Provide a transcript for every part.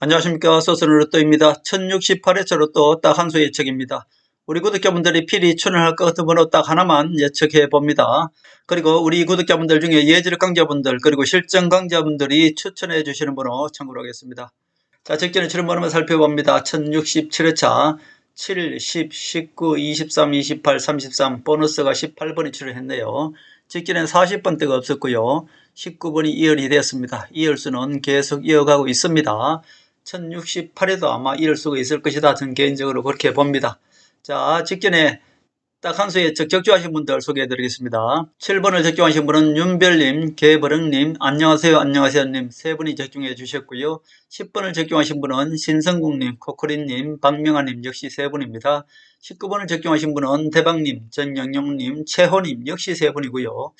안녕하십니까. 소설은 로또입니다. 1068회차 로또 딱 한 수 예측입니다. 우리 구독자분들이 필히 출연할 것 같은 번호 딱 하나만 예측해 봅니다. 그리고 우리 구독자분들 중에 예지력 강자분들 그리고 실전 강자분들이 추천해 주시는 번호 참고로 하겠습니다. 자, 직전에 출연 번호만 살펴봅니다. 1067회차 7, 10, 19, 23, 28, 33 보너스가 18번이 출연했네요. 직전엔 40번대가 없었고요. 19번이 이열이 되었습니다. 이열수는 계속 이어가고 있습니다. 1068에도 아마 이럴 수가 있을 것이다. 저는 개인적으로 그렇게 봅니다. 자, 직전에 딱 한 수에 적- 적중하신 분들 소개해 드리겠습니다. 7번을 적중하신 분은 윤별님, 개버릉님, 안녕하세요, 안녕하세요님 세 분이 적중해 주셨고요. 10번을 적중하신 분은 신성국님, 코코리님, 박명아님 역시 세 분입니다. 19번을 적중하신 분은 대박님, 전영영님, 최호님 역시 세 분이고요.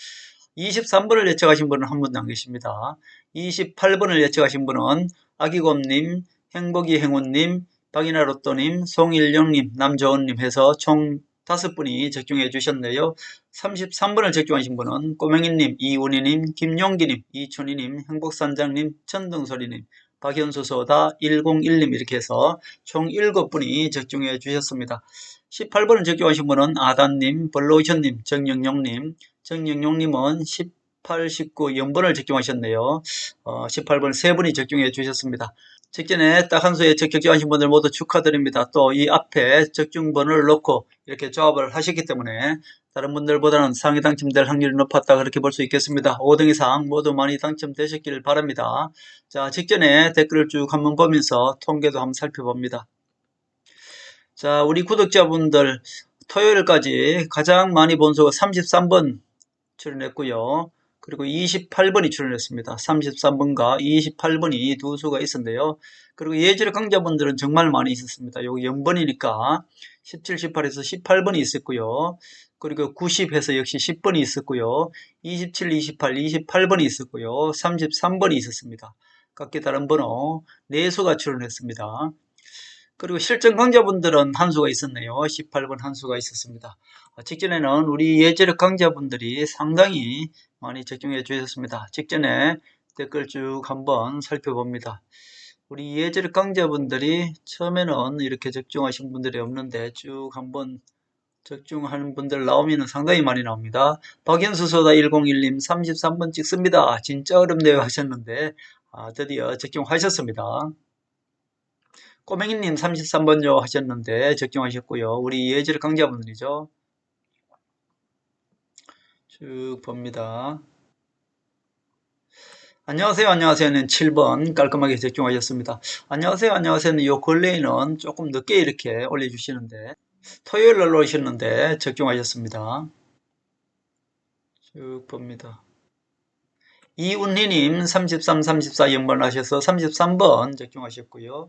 23번을 예측하신 분은 한 분도 안 계십니다. 28번을 예측하신 분은 아기곰님, 행복이 행운님, 박이나 로또님, 송일령님, 남조원님 해서 총 다섯 분이 적중해 주셨네요. 33번을 적중하신 분은 꼬맹이님, 이운희님, 김용기님, 이춘희님, 행복산장님, 천등소리님, 박현수소다 101님 이렇게 해서 총 7분이 적중해 주셨습니다. 18번을 적중하신 분은 아단님, 벌로우션님, 정영용님, 정영용님은 18, 19 연번을 적중하셨네요. 어, 18번 세 분이 적중해 주셨습니다. 직전에 딱 한 수에 적- 적중하신 분들 모두 축하드립니다. 또 이 앞에 적중번호를 놓고 이렇게 조합을 하셨기 때문에 다른 분들보다는 상위 당첨될 확률이 높았다 그렇게 볼 수 있겠습니다. 5등 이상 모두 많이 당첨되셨길 바랍니다. 자, 직전에 댓글을 쭉 한번 보면서 통계도 한번 살펴봅니다. 자, 우리 구독자분들 토요일까지 가장 많이 본 수가 33번 출연했고요. 그리고 28번이 출연했습니다. 33번과 28번이 두 수가 있었는데요. 그리고 예지력 강자분들은 정말 많이 있었습니다. 여기 0번이니까 17, 18에서 18번이 있었고요. 그리고 90에서 역시 10번이 있었고요. 27, 28, 28번이 있었고요. 33번이 있었습니다. 각기 다른 번호 4수가 출연했습니다. 그리고 실전 강자분들은 한 수가 있었네요. 18번 한 수가 있었습니다. 어, 직전에는 우리 예지력 강자분들이 상당히 많이 적중해 주셨습니다. 직전에 댓글 쭉 한번 살펴봅니다. 우리 예지력 강자분들이 처음에는 이렇게 적중하신 분들이 없는데 쭉 한번 적중하는 분들 나오면 상당히 많이 나옵니다. 박연수 소다 101님 33번 찍습니다. 진짜 어렵네요 하셨는데 아, 드디어 적중하셨습니다. 꼬맹이님 33번요 하셨는데 적중하셨고요. 우리 예지력 강자분들이죠. 쭉 봅니다. 안녕하세요, 안녕하세요는 7번 깔끔하게 적중하셨습니다. 안녕하세요, 안녕하세요는 요 근래에는 조금 늦게 이렇게 올려주시는데 토요일 날 오셨는데 적중하셨습니다. 쭉 봅니다. 이운희님 33, 34 연번하셔서 33번 적중하셨고요.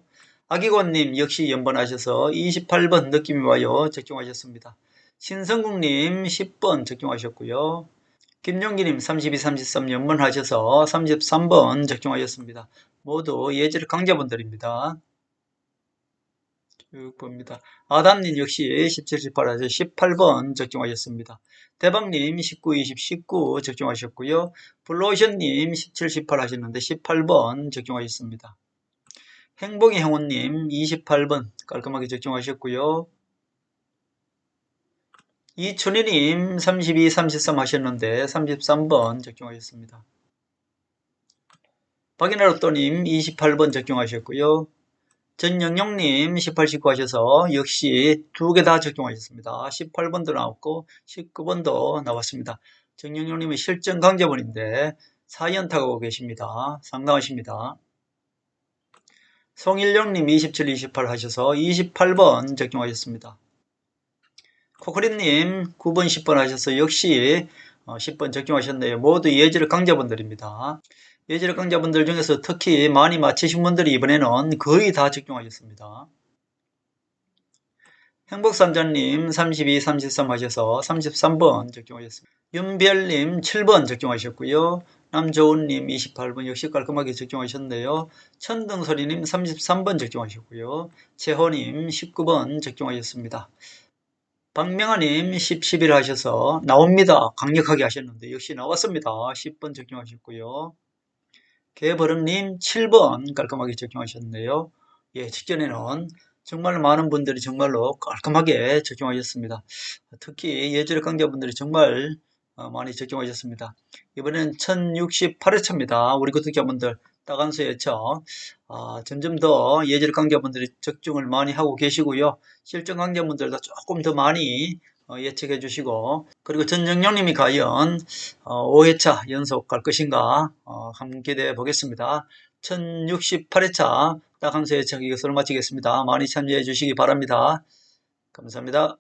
아기곤님 역시 연번하셔서 28번 느낌이 와요 적중하셨습니다. 신성국님 10번 적중하셨고요. 김용기님 32, 33 연번하셔서 33번 적중하셨습니다. 모두 예지력 강자분들입니다. 쭉 봅니다. 아담님 역시 17, 18 하셔서 18번 적중하셨습니다. 대박님 19, 20, 19 적중하셨고요. 블루오션님 17, 18 하셨는데 18번 적중하셨습니다. 행복의 행운님 28번 깔끔하게 적중하셨고요. 이춘희님 32, 33 하셨는데 33번 적중하셨습니다. 박인하로또님 28번 적중하셨고요. 전영영님 18, 19 하셔서 역시 두 개 다 적중하셨습니다. 18번도 나왔고 19번도 나왔습니다. 정영영님은 실전 강자분인데 4연타고 계십니다. 상당하십니다. 송일령님 27, 28 하셔서 28번 적중하셨습니다. 코코리님 9번, 10번 하셔서 역시 어, 10번 적중하셨네요. 모두 예지력 강자분들입니다. 예지력 강자분들 중에서 특히 많이 맞히신 분들이 이번에는 거의 다 적중하셨습니다. 행복산자님 32, 33 하셔서 33번 적중하셨습니다. 윤별님 7번 적중하셨고요. 남조은님 28번 역시 깔끔하게 적중하셨네요. 천등소리님 33번 적중하셨고요. 최호님 19번 적중하셨습니다. 박명아님 10, 11 하셔서 나옵니다. 강력하게 하셨는데 역시 나왔습니다. 10번 적중하셨고요. 개버릇님 7번 깔끔하게 적용하셨는데요. 예, 직전에는 정말 많은 분들이 정말로 깔끔하게 적용하셨습니다. 특히 예절 강좌분들이 정말 어, 많이 적용하셨습니다. 이번엔 1068회차입니다. 우리 구독자분들 따간수 예처 아, 점점 더 예절 강좌분들이 적중을 많이 하고 계시고요. 실전 강좌분들도 조금 더 많이 어, 예측해 주시고 그리고 전정령님이 과연 어, 5회차 연속 갈 것인가 어, 한번 기대해 보겠습니다. 1068회차 딱한수 예측 이것으로 마치겠습니다. 많이 참여해 주시기 바랍니다. 감사합니다.